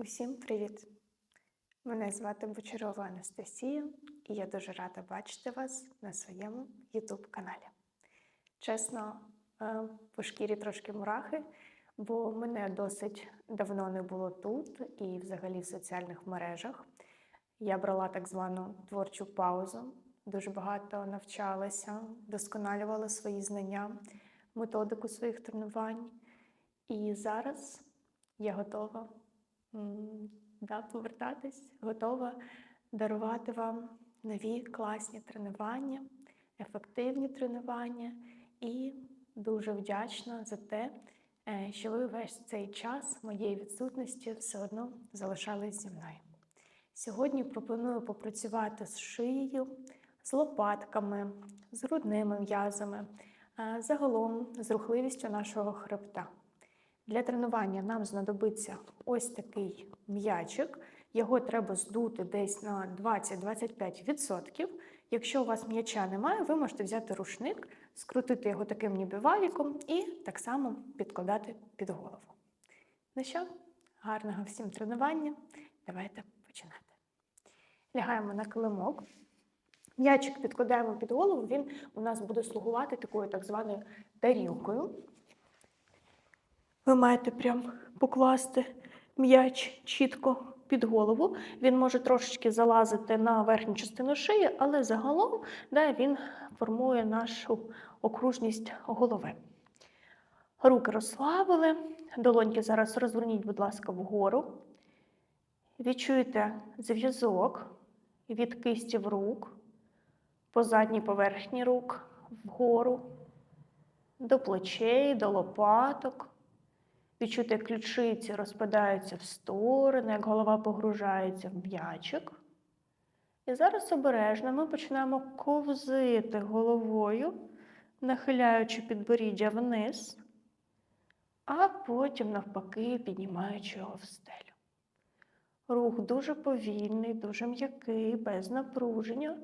Усім привіт! Мене звати Бочарова Анастасія, і я дуже рада бачити вас на своєму YouTube каналі. Чесно, е, по шкірі трошки мурахи, бо мене досить давно не було тут і взагалі в соціальних мережах. Я брала так звану творчу паузу, дуже багато навчалася, досконалювала свої знання, методику своїх тренувань. І зараз я готова да, повертатись, готова дарувати вам нові класні тренування, ефективні тренування і дуже вдячна за те, е, що ви весь цей час моєї відсутності все одно залишались зі мною. Сьогодні пропоную попрацювати з шиєю, з лопатками, з грудними м'язами, е, загалом з рухливістю нашого хребта. Для тренування нам знадобиться ось такий м'ячик. Його треба здути десь на 20-25%. Якщо у вас м'яча немає, ви можете взяти рушник, скрутити його таким ніби валіком і так само підкладати під голову. Ну що, гарного всім тренування. Давайте починати. Лягаємо на килимок. М'ячик підкладаємо під голову, він у нас буде слугувати такою так званою тарілкою. Ви маєте прям покласти м'яч чітко під голову. Він може трошечки залазити на верхню частину шиї, але загалом да, він формує нашу окружність голови. Руки розслабили, долоньки зараз розверніть, будь ласка, вгору. Відчуйте зв'язок від кистів рук по задній поверхні рук вгору, до плечей, до лопаток. Відчуйте, як ключиці розпадаються в сторони, як голова погружається в м'ячик. І зараз обережно ми починаємо ковзити головою, нахиляючи підборіддя вниз, а потім, навпаки, піднімаючи його в стелю. Рух дуже повільний, дуже м'який, без напруження.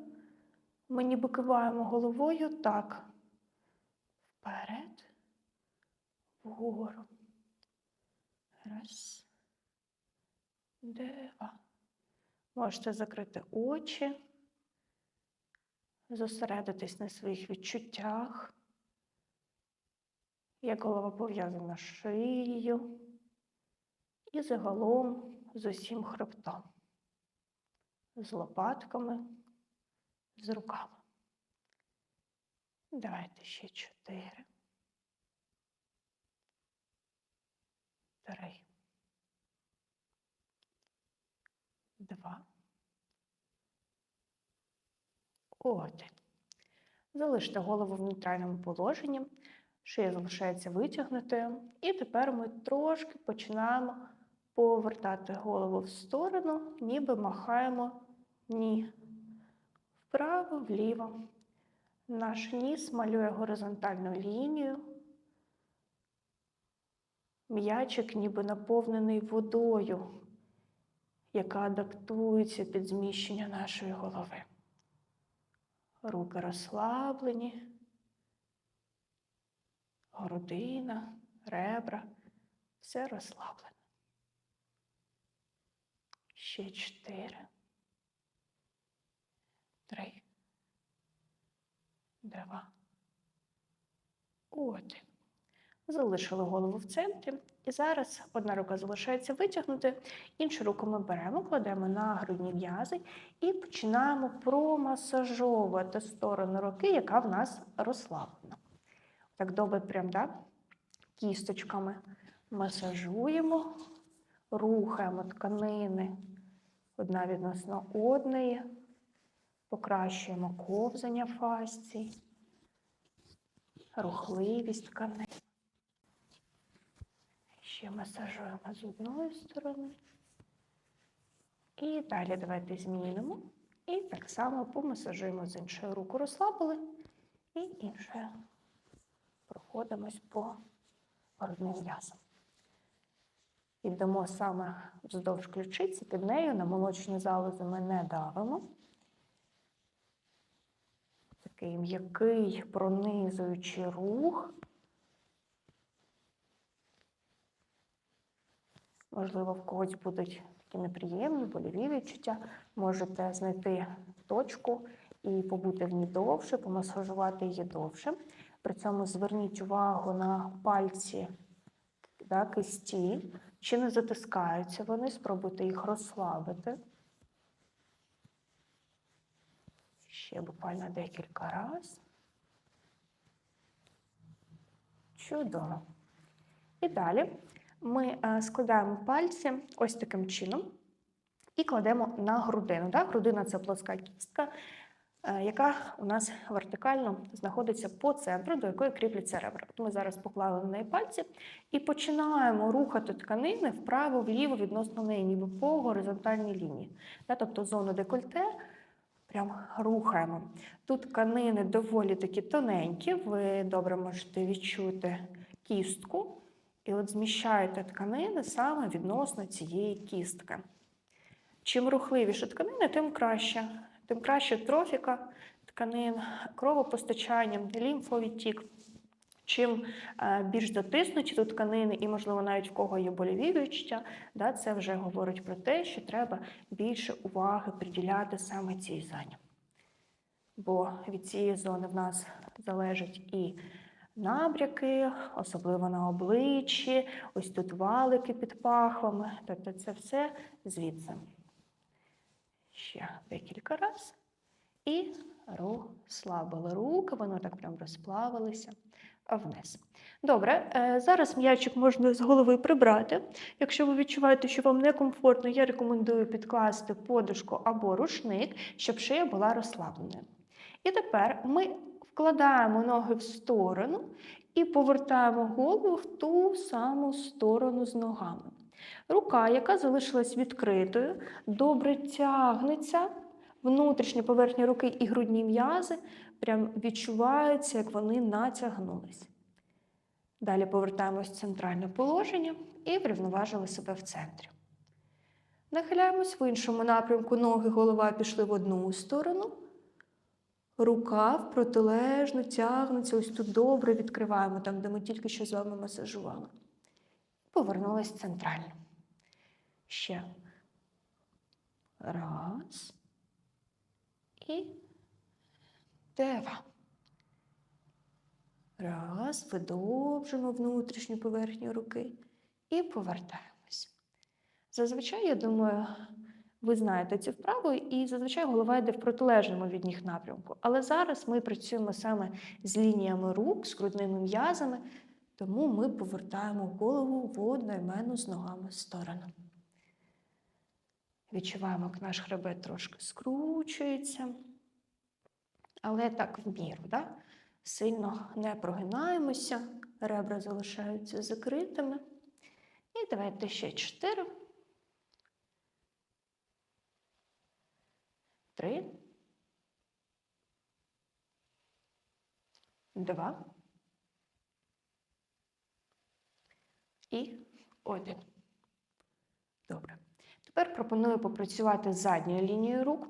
Ми ніби киваємо головою так. Вперед, вгору. Раз. Два. Можете закрити очі, зосередитись на своїх відчуттях, як голова пов'язана з шиєю і загалом з усім хребтом, з лопатками, з руками. Давайте ще чотири. Три. Два. Один. Залиште голову в нейтральному положенні. Шия залишається витягнутою. І тепер ми трошки починаємо повертати голову в сторону, ніби махаємо ні. Вправо, вліво. Наш ніс малює горизонтальну лінію. М'ячик ніби наповнений водою, яка адаптується під зміщення нашої голови. Руки розслаблені, грудина, ребра, все розслаблено. Ще чотири. Три. Два. Один. Залишили голову в центрі. І зараз одна рука залишається витягнути, іншу руку ми беремо, кладемо на грудні м'язи і починаємо промасажовувати сторону руки, яка в нас розслаблена. Так добре, прям да? кісточками масажуємо, рухаємо тканини одна відносно одної, покращуємо ковзання фасцій, рухливість тканин. Ще масажуємо з одної сторони. І далі давайте змінимо. І так само помасажуємо з іншої руку розслабили і іншою проходимось по грудним м'язам. Йдемо саме вздовж ключиці, під нею на молочні залози ми не давимо. Такий м'який пронизуючий рух. Можливо, в когось будуть такі неприємні, боліві відчуття, можете знайти точку і побути в ній довше, помасажувати її довше. При цьому зверніть увагу на пальці да, кисті, чи не затискаються вони, спробуйте їх розслабити. Ще буквально декілька разів. Чудово. І далі ми е, складаємо пальці ось таким чином і кладемо на грудину. Да? Грудина це плоска кістка, е, яка у нас вертикально знаходиться по центру, до якої кріпляться ребра. От Ми зараз поклали на неї пальці і починаємо рухати тканини вправо-вліво відносно неї, ніби по горизонтальній лінії. Да? Тобто зону декольте прям рухаємо. Тут тканини доволі такі тоненькі, ви добре можете відчути кістку. І от зміщаєте тканини саме відносно цієї кістки. Чим рухливіше тканини, тим краще. Тим краще трофіка тканин, кровопостачання, лімфовідтік. Чим е, більш затиснуті тут тканини, і, можливо, навіть в кого є боліві відчуття, да, це вже говорить про те, що треба більше уваги приділяти саме цій зоні. Бо від цієї зони в нас залежать і набряки, особливо на обличчі, ось тут валики під пахвами. Тобто це все звідси. Ще декілька разів. І розслабили руки, воно так прям розплавилися вниз. Добре, е, зараз м'ячик можна з голови прибрати. Якщо ви відчуваєте, що вам некомфортно, я рекомендую підкласти подушку або рушник, щоб шия була розслабленою. І тепер ми вкладаємо ноги в сторону і повертаємо голову в ту саму сторону з ногами. Рука, яка залишилась відкритою, добре тягнеться. Внутрішня поверхня руки і грудні м'язи прям відчуваються, як вони натягнулись. Далі повертаємось в центральне положення і врівноважили себе в центрі. Нахиляємось в іншому напрямку, ноги, голова пішли в одну сторону. Рука в протилежну тягнеться, ось тут добре відкриваємо, там, де ми тільки що з вами масажували. Повернулись центрально. Ще. Раз. І два. Раз, видовжимо внутрішню поверхню руки і повертаємось. Зазвичай, я думаю, ви знаєте цю вправу, і зазвичай голова йде в протилежному від них напрямку. Але зараз ми працюємо саме з лініями рук, з грудними м'язами, тому ми повертаємо голову в одноіменну з ногами сторону. Відчуваємо, як наш хребет трошки скручується. Але так в міру, да? сильно не прогинаємося, ребра залишаються закритими. І давайте ще чотири. Три. Два. І один. Добре. Тепер пропоную попрацювати з задньою лінією рук.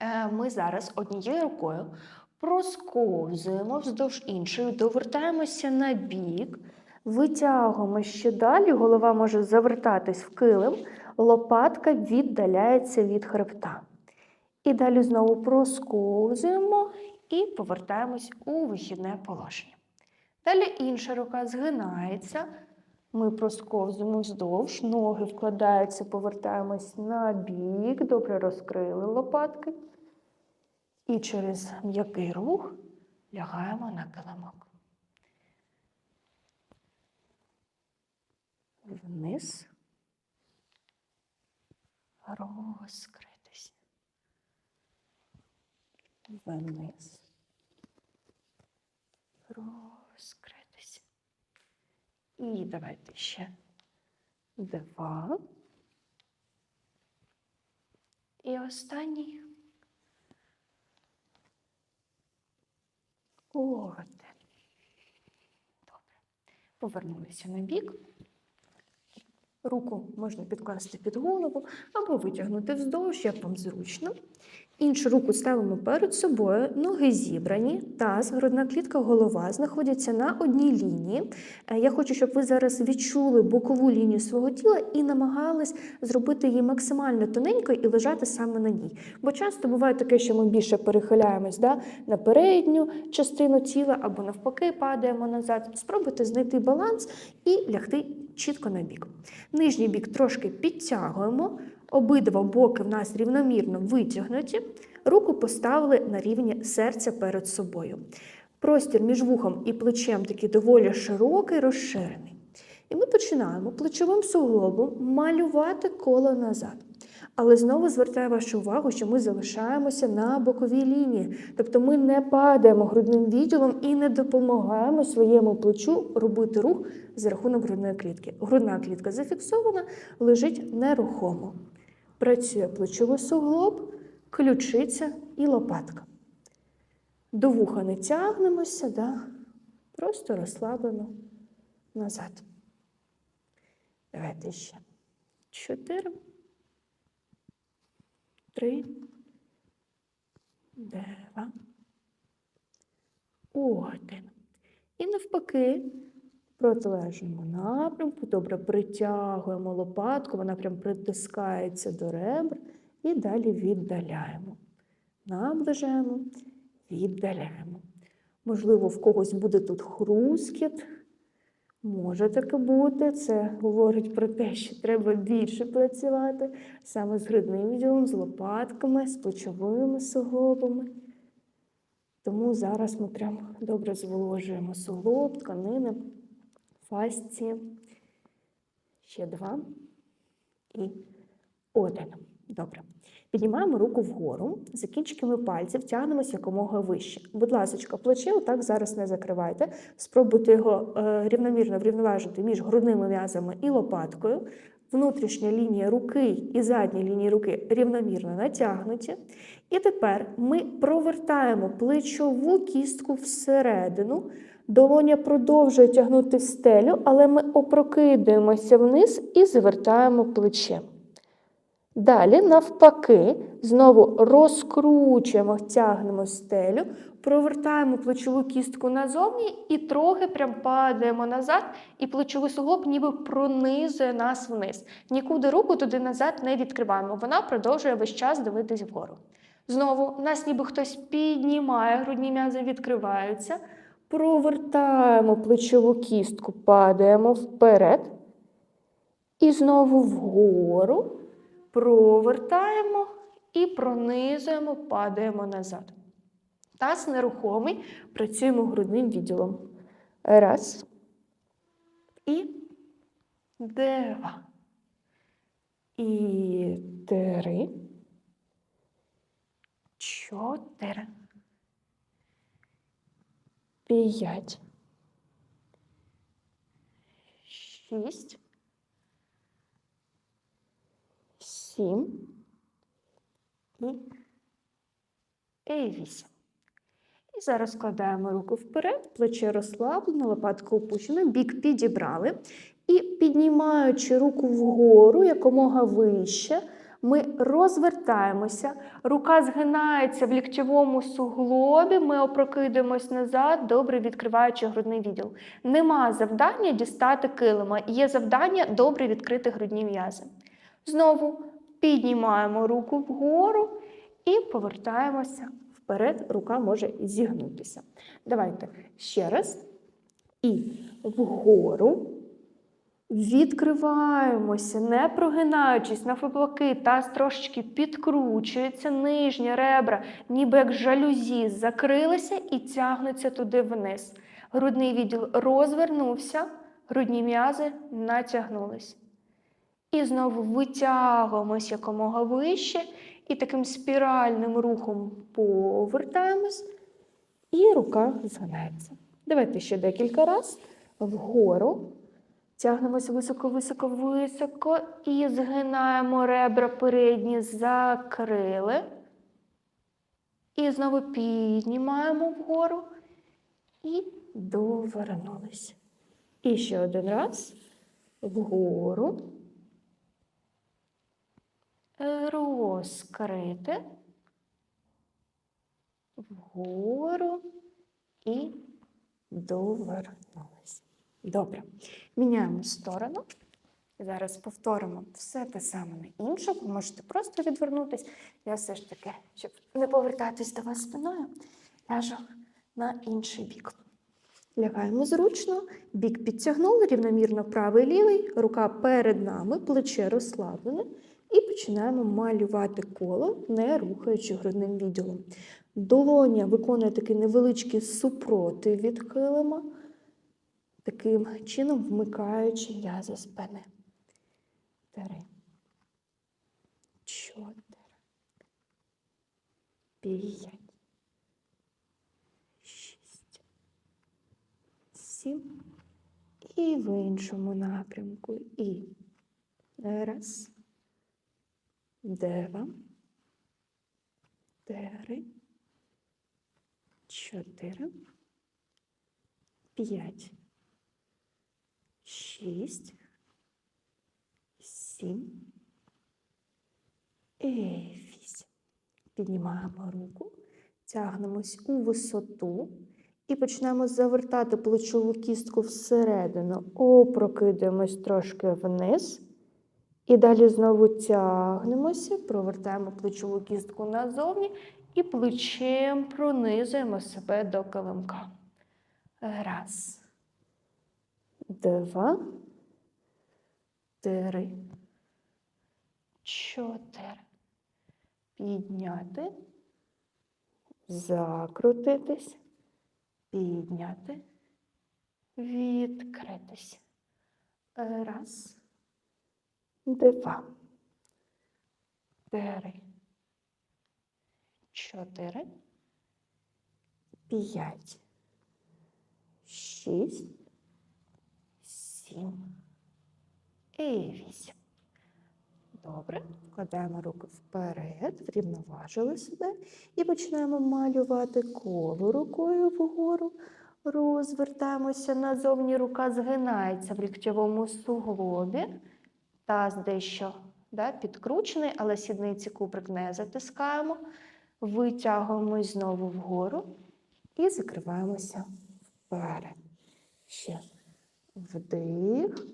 Е, Ми зараз однією рукою просковзуємо вздовж іншої, довертаємося на бік, витягуємо ще далі, голова може завертатись в килим, лопатка віддаляється від хребта. І далі знову просковзуємо і повертаємось у вихідне положення. Далі інша рука згинається. Ми просковзуємо вздовж, ноги вкладаються, повертаємось на бік, добре розкрили лопатки. І через м'який рух лягаємо на килимок. Вниз. Розкритися. Вниз. Розкритися. І давайте ще два. І останній. Один. Добре. Повернулися на бік. Руку можна підкласти під голову або витягнути вздовж, як вам зручно. Іншу руку ставимо перед собою, ноги зібрані, таз, грудна клітка, голова знаходяться на одній лінії. Е, Я хочу, щоб ви зараз відчули бокову лінію свого тіла і намагались зробити її максимально тоненькою і лежати саме на ній. Бо часто буває таке, що ми більше перехиляємось да, на передню частину тіла або навпаки падаємо назад. Спробуйте знайти баланс і лягти чітко на бік. Нижній бік трошки підтягуємо. Обидва боки в нас рівномірно витягнуті, руку поставили на рівні серця перед собою. Простір між вухом і плечем такий доволі широкий, розширений. І ми починаємо плечовим суглобом малювати коло назад. Але знову звертаю вашу увагу, що ми залишаємося на боковій лінії. Тобто ми не падаємо грудним відділом і не допомагаємо своєму плечу робити рух за рахунок грудної клітки. Грудна клітка зафіксована, лежить нерухомо. Працює плечовий суглоб, ключиця і лопатка. До вуха не тягнемося, да? просто розслаблено назад. Давайте ще. Чотири. Три. Два. Один. І навпаки, протилежному напрямку. Добре притягуємо лопатку, вона прям притискається до ребр і далі віддаляємо. Наближаємо, віддаляємо. Можливо, в когось буде тут хрускіт. Може таке бути. Це говорить про те, що треба більше працювати саме з грудним відділом, з лопатками, з плечовими суглобами. Тому зараз ми прям добре зволожуємо суглоб, тканини, фасції. Ще два і один. Добре. Піднімаємо руку вгору, за кінчиками пальців тягнемося якомога вище. Будь ласка, плече отак зараз не закривайте. Спробуйте його е, рівномірно врівноважити між грудними м'язами і лопаткою. Внутрішня лінія руки і задня лінія руки рівномірно натягнуті. І тепер ми провертаємо плечову кістку всередину. Долоня продовжує тягнути стелю, але ми опрокидаємося вниз і завертаємо плече. Далі, навпаки, знову розкручуємо, тягнемо стелю, провертаємо плечову кістку назовні і трохи прям падаємо назад, і плечовий суглоб ніби пронизує нас вниз. Нікуди руку туди назад не відкриваємо. Вона продовжує весь час дивитись вгору. Знову нас ніби хтось піднімає, грудні м'язи відкриваються. Провертаємо плечову кістку, падаємо вперед. І знову вгору провертаємо і пронизуємо, падаємо назад. Таз нерухомий, працюємо грудним відділом. Раз. І два. І три. Чотири. П'ять. Шість. Сім. І, і вісім. І зараз складаємо руку вперед, плече розслаблено, лопатка опущена, бік підібрали. І піднімаючи руку вгору якомога вище, ми розвертаємося, рука згинається в ліктєвому суглобі, ми опрокидаємось назад, добре відкриваючи грудний відділ. Нема завдання дістати килима, є завдання добре відкрити грудні м'язи. Знову піднімаємо руку вгору і повертаємося вперед, рука може зігнутися. Давайте ще раз. І вгору. Відкриваємося, не прогинаючись навпаки, таз трошечки підкручується, нижні ребра, ніби як жалюзі, закрилися і тягнуться туди вниз. Грудний відділ розвернувся, грудні м'язи натягнулись. І знову витягуємось якомога вище, і таким спіральним рухом повертаємось, і рука згинається. Давайте ще декілька разів вгору. Тягнемося високо, високо, високо і згинаємо ребра передні, закрили. І знову піднімаємо вгору і довернулись. І ще один раз вгору. Розкрити вгору і довернулися. Добре. Міняємо сторону. Зараз повторимо все те саме на іншу. Ви можете просто відвернутися. Я все ж таки, щоб не повертатись до вас спиною, ляжу на інший бік. Лягаємо зручно, бік підтягнули, рівномірно правий лівий, рука перед нами, плече розслаблене. І починаємо малювати коло, не рухаючи грудним відділом. Долоня виконує такий невеличкий супротив від килима, таким чином вмикаючи м'язи спини. Три. Чотири. П'ять. Шість. Сім. І в іншому напрямку. І раз. Два. Три. Чотири. П'ять. Шість. Сім. І вісім. Піднімаємо руку, тягнемось у висоту і починаємо завертати плечову кістку всередину. Опрокидаємось трошки вниз. І далі знову тягнемося, провертаємо плечову кістку назовні і плечем пронизуємо себе до килимка. Раз. Два. Три. Чотири. Підняти. Закрутитись. Підняти. Відкритись. Раз. Два. Три. Чотири. П'ять. Шість. Сім. І вісім. Добре. Вкладаємо руки вперед, врівноважили себе і починаємо малювати коло рукою вгору. Розвертаємося назовні, рука згинається в ліктєвому суглобі. Таз дещо да, підкручений, але сідниці куприк не затискаємо. Витягуємось знову вгору і закриваємося вперед. Ще вдих,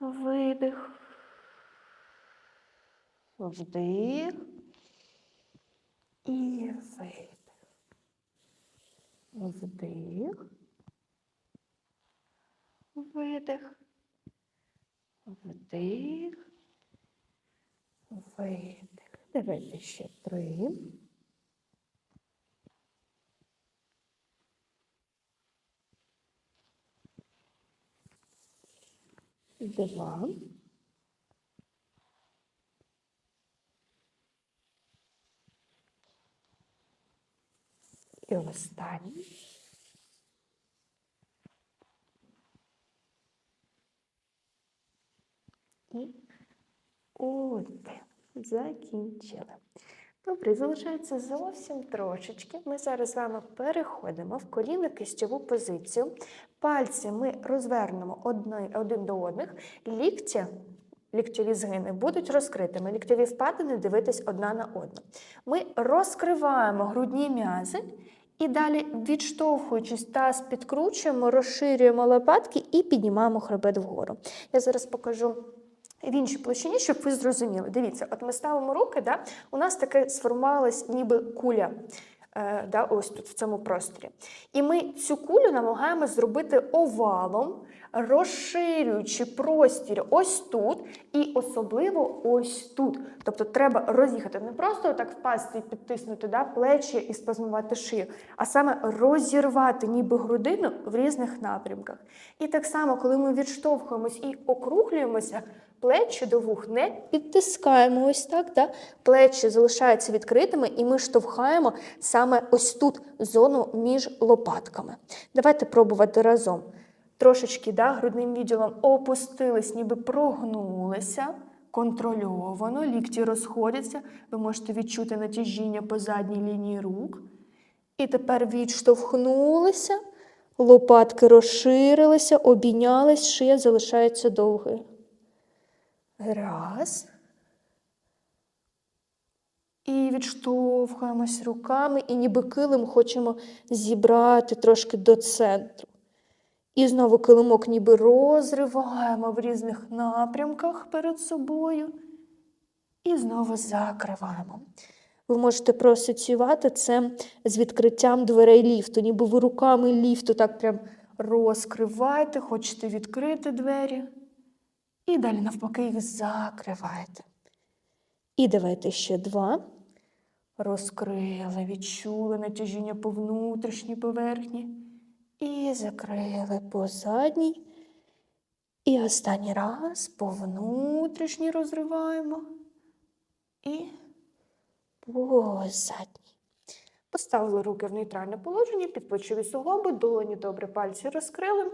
видих, вдих і видих. Вдих, видих. Вдих, видих. Давайте ще три. Два. І останній. І один. Закінчили. Добре, залишається зовсім трошечки. Ми зараз з вами переходимо в коліно-кистьову позицію. Пальці ми розвернемо один до одних. Лікті, ліктєві згини будуть розкритими. Ліктєві впадини дивитись одна на одну. Ми розкриваємо грудні м'язи. І далі, відштовхуючись, таз підкручуємо, розширюємо лопатки і піднімаємо хребет вгору. Я зараз покажу в іншій площині, щоб ви зрозуміли. Дивіться, от ми ставимо руки, да, у нас таке сформувалась ніби куля. е, Да, ось тут в цьому просторі. І ми цю кулю намагаємося зробити овалом, розширюючи простір ось тут і особливо ось тут. Тобто треба роз'їхати не просто так впасти і підтиснути да, плечі і спазмувати шию, а саме розірвати ніби грудину в різних напрямках. І так само, коли ми відштовхуємось і округлюємося, плечі до вух не підтискаємо ось так. Да? Плечі залишаються відкритими, і ми штовхаємо саме ось тут зону між лопатками. Давайте пробувати разом. Трошечки да, грудним відділом опустились, ніби прогнулися. Контрольовано, лікті розходяться. Ви можете відчути натяжіння по задній лінії рук. І тепер відштовхнулися, лопатки розширилися, обійнялись, шия залишається довгою. Раз. І відштовхуємось руками, і ніби килим хочемо зібрати трошки до центру. І знову килимок ніби розриваємо в різних напрямках перед собою. І знову закриваємо. Ви можете проасоціювати це з відкриттям дверей ліфту, ніби ви руками ліфту так прям розкриваєте, хочете відкрити двері. І далі, навпаки, їх закриваєте. І давайте ще два. Розкрили, відчули натяжіння по внутрішній поверхні. І закрили по задній. І останній раз по внутрішній розриваємо. І по задній. Поставили руки в нейтральне положення, підплечові суглоби, долоні добре пальці розкрили.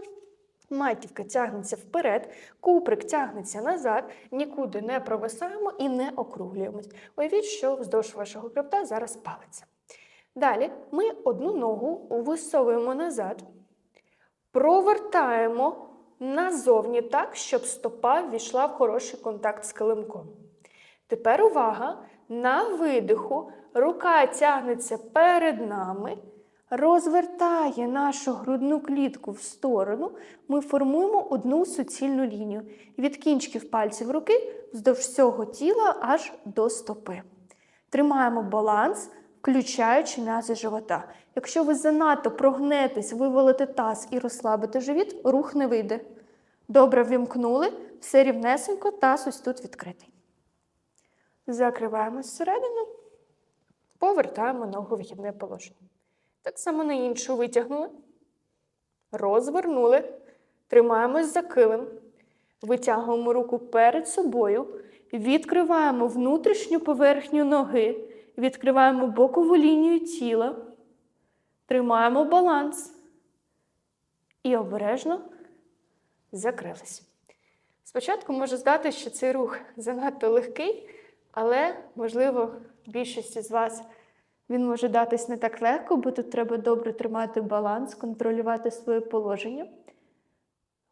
Матівка тягнеться вперед, куприк тягнеться назад, нікуди не провисаємо і не округлюємось. Уявіть, що вздовж вашого хребта зараз палиться. Далі ми одну ногу висовуємо назад, провертаємо назовні так, щоб стопа ввійшла в хороший контакт з килимком. Тепер увага! На видиху рука тягнеться перед нами, розвертає нашу грудну клітку в сторону. Ми формуємо одну суцільну лінію від кінчиків пальців руки вздовж всього тіла аж до стопи. Тримаємо баланс, включаючи м'язи живота. Якщо ви занадто прогнетесь, вивалите таз і розслабите живіт, рух не вийде. Добре ввімкнули, все рівнесенько, таз ось тут відкритий. Закриваємо зсередину, повертаємо ногу в вихідне положення. Так само на іншу витягнули, розвернули, тримаємось за килим, витягуємо руку перед собою, відкриваємо внутрішню поверхню ноги, відкриваємо бокову лінію тіла, тримаємо баланс. І обережно закрились. Спочатку може здати, що цей рух занадто легкий. Але, можливо, більшості з вас він може датись не так легко, бо тут треба добре тримати баланс, контролювати своє положення.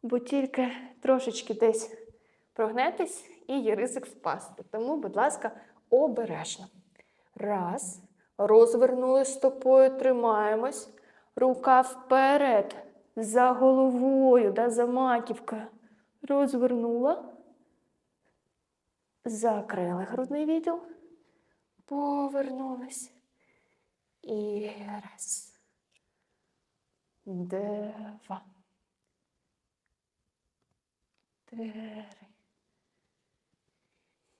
Бо тільки трошечки десь прогнетесь і є ризик впасти. Тому, будь ласка, обережно. Раз. Розвернули стопою, тримаємось. Рука вперед, за головою, да, за маківкою. Розвернула. Закрили грудний відділ, повернулись. І раз, два, три,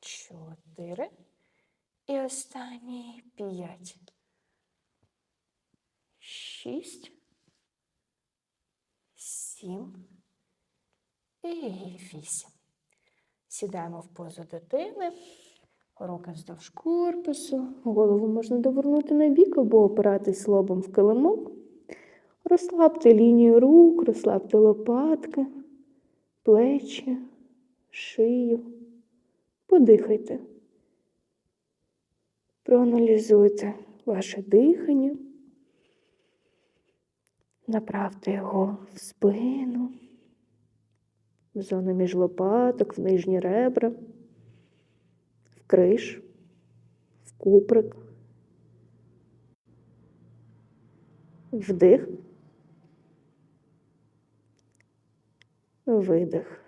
чотири. І останній п'ять. Шість. Сім. І вісім. Сідаємо в позу дитини, руки вздовж корпусу, голову можна довернути на бік або опиратись лобом в килимок. Розслабте лінію рук, розслабте лопатки, плечі, шию. Подихайте. Проаналізуйте ваше дихання. Направте його в спину в зону між лопаток, в нижні ребра, криш, в куприк, вдих, видих,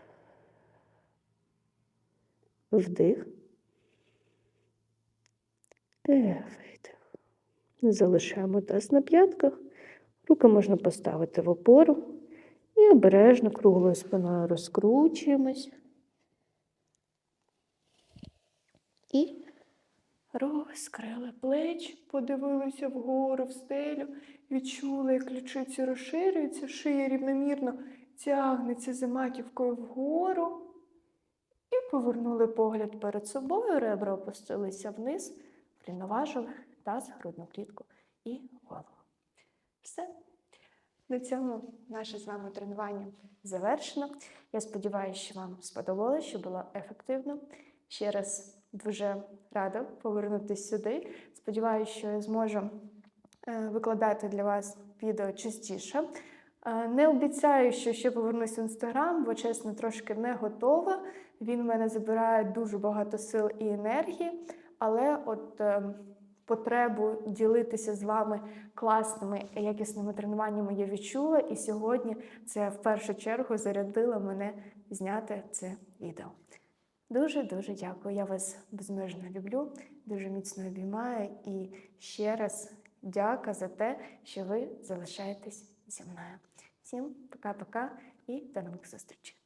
вдих, і видих. Залишаємо таз на п'ятках. Руки можна поставити в опору. І обережно круглою спиною розкручуємось. І розкрили плечі, подивилися вгору в стелю, відчули, як ключиці розширюються, шия рівномірно тягнеться за маківкою вгору. І повернули погляд перед собою, ребра опустилися вниз, врівноважили таз, грудну клітку і голову. Все. На цьому наше з вами тренування завершено. Я сподіваюся, що вам сподобалося, що було ефективно. Ще раз дуже рада повернутися сюди. Сподіваюся, що я зможу е, викладати для вас відео частіше. Е, Не обіцяю, що ще повернусь в інстаграм, бо чесно, трошки не готова. Він в мене забирає дуже багато сил і енергії. але от е, потребу ділитися з вами класними якісними тренуваннями я відчула, і сьогодні це в першу чергу зарядило мене зняти це відео. Дуже дуже дякую. Я вас безмежно люблю, дуже міцно обіймаю і ще раз дяка за те, що ви залишаєтесь зі мною. Всім пока-пока і до нових зустрічей.